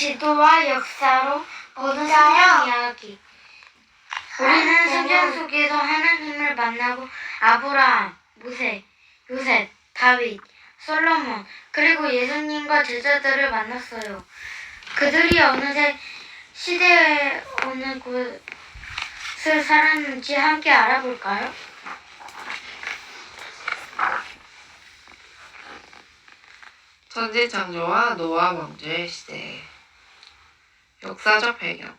지도와 역사로 모든 성경 이야기. 우리는 성경 속에서 하나님을 만나고 아브라함, 모세, 요셉, 다윗, 솔로몬 그리고 예수님과 제자들을 만났어요. 그들이 어느새 시대의 어느 곳을 살았는지 함께 알아볼까요? 천지 창조와 노아 왕조의 시대. 역사적 배경.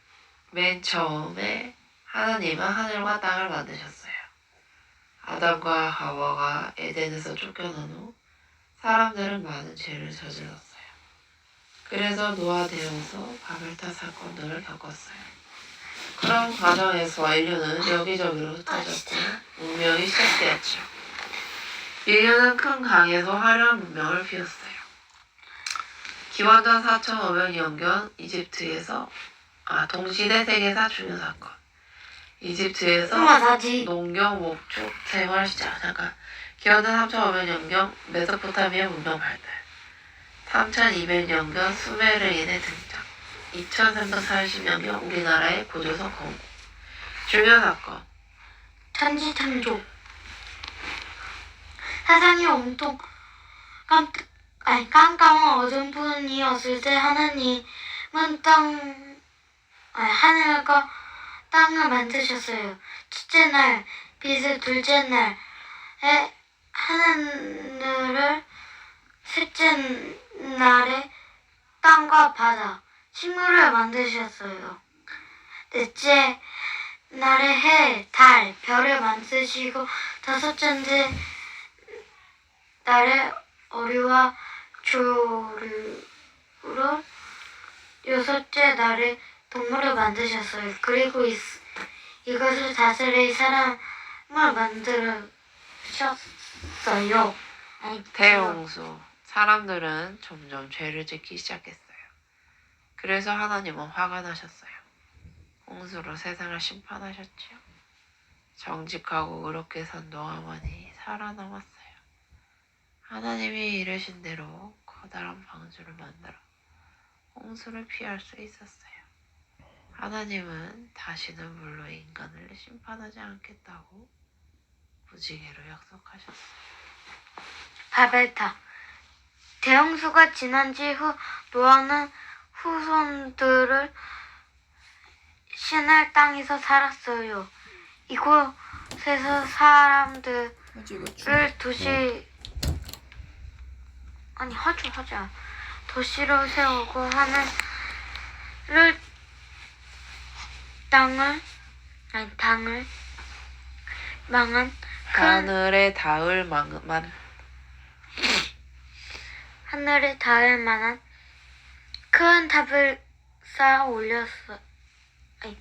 맨 처음에 하나님은 하늘과 땅을 만드셨어요. 아담과 하와가 에덴에서 쫓겨난 후 사람들은 많은 죄를 저질렀어요. 그래서 노아되어서 바벨탑 사건들을 겪었어요. 그런 과정에서 인류는 여기저기로 흩어졌고 문명이 시작되었죠. 인류는 큰 강에서 화려한 문명을 피웠어요. 기원전 4,500년경 이집트에서 아 동시대 세계사 중요 사건. 이집트에서. 농경 목축 생활 시작. 잠깐. 기원전 3,500년경 메소포타미아 문명 발달. 3,200년경 수메르인의 등장. 2,340년경 우리나라의 고조선 건국. 중요 사건. 천지창조 세상이 온통 깜, 아니, 깜깜한 어둠뿐이었을 때 하나님은 땅 아니, 하늘과 땅을 만드셨어요. 첫째 날 빛을 둘째 날에 하늘을 셋째 날에 땅과 바다 식물을 만드셨어요. 넷째 날에 해, 달, 별을 만드시고 다섯째 날에 어류와 조류를 여섯째 날에 동물을 만드셨어요. 그리고 이, 이것을 다스릴 사람을 만들으셨어요. 아니, 대홍수 사람들은 점점 죄를 짓기 시작했어요. 그래서 하나님은 화가 나셨어요. 홍수로 세상을 심판하셨지요. 정직하고 의롭게 산 노아만이 살아남았어요. 하나님이 이르신 대로 커다란 방주를 만들어 홍수를 피할 수 있었어요. 하나님은 다시는 물로 인간을 심판하지 않겠다고 무지개로 약속하셨어요. 바벨탑. 대형수가 지난 지 후 노아는 후손들을 신할 땅에서 살았어요. 이곳에서 사람들을 도시 아니 하죠 하자 도시로 세우고 하늘을 땅을 아니 당을 망한 큰 하늘에 닿을 만한 하늘에 닿을 만한 큰 탑을 쌓아 올렸어. 아니,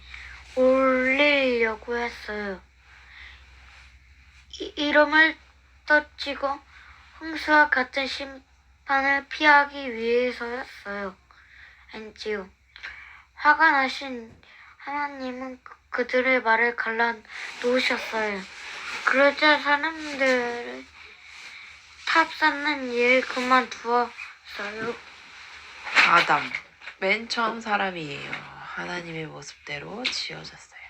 올리려고 했어요. 이, 이름을 떠치고 홍수와 같은 심 판을 피하기 위해서였어요. 아니지요. 화가 나신 하나님은 그- 그들의 말을 갈라 놓으셨어요. 그러자 사람들을 탑 쌓는 일 그만두었어요. 아담 맨 처음 사람이에요. 하나님의 모습대로 지어졌어요.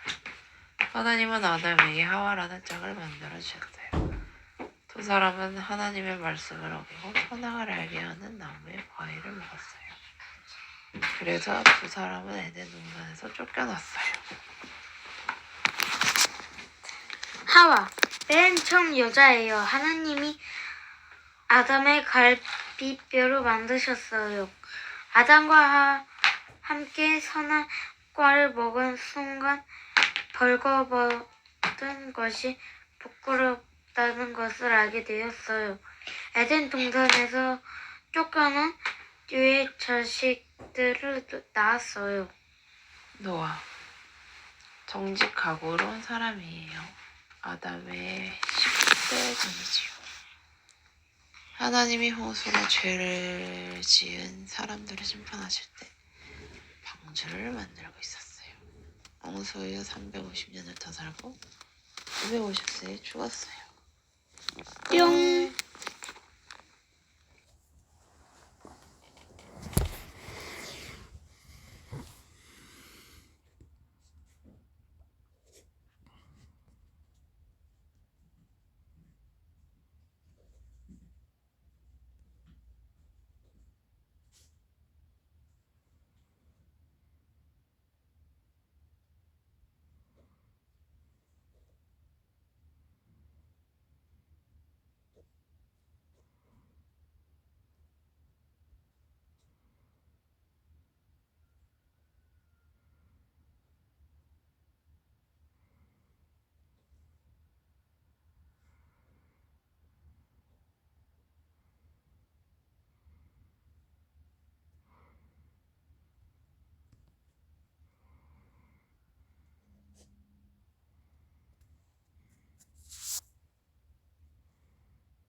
하나님은 아담에게 하와라는 짝을 만들어 주셨어요. 두 사람은 하나님의 말씀을 어기고 선악을 알게 하는 나무의 과일을 먹었어요. 그래서 두 사람은 에덴 동산에서 쫓겨났어요. 하와 맨 처음 여자예요. 하나님이 아담의 갈비뼈로 만드셨어요. 아담과 하, 함께 선한 과를 먹은 순간 벌거벗은 것이 부끄럽 다는 것을 알게 되었어요. 에덴 동산에서 쫓겨난 뒤에 자식들을 낳았어요. 노아 정직하고 의로운 사람이에요. 아담의 10대 전이지요. 하나님이 홍수로 죄를 지은 사람들을 심판하실 때 방주를 만들고 있었어요. 홍수 이후 350년을 더 살고 950세에 죽었어요. 뿅.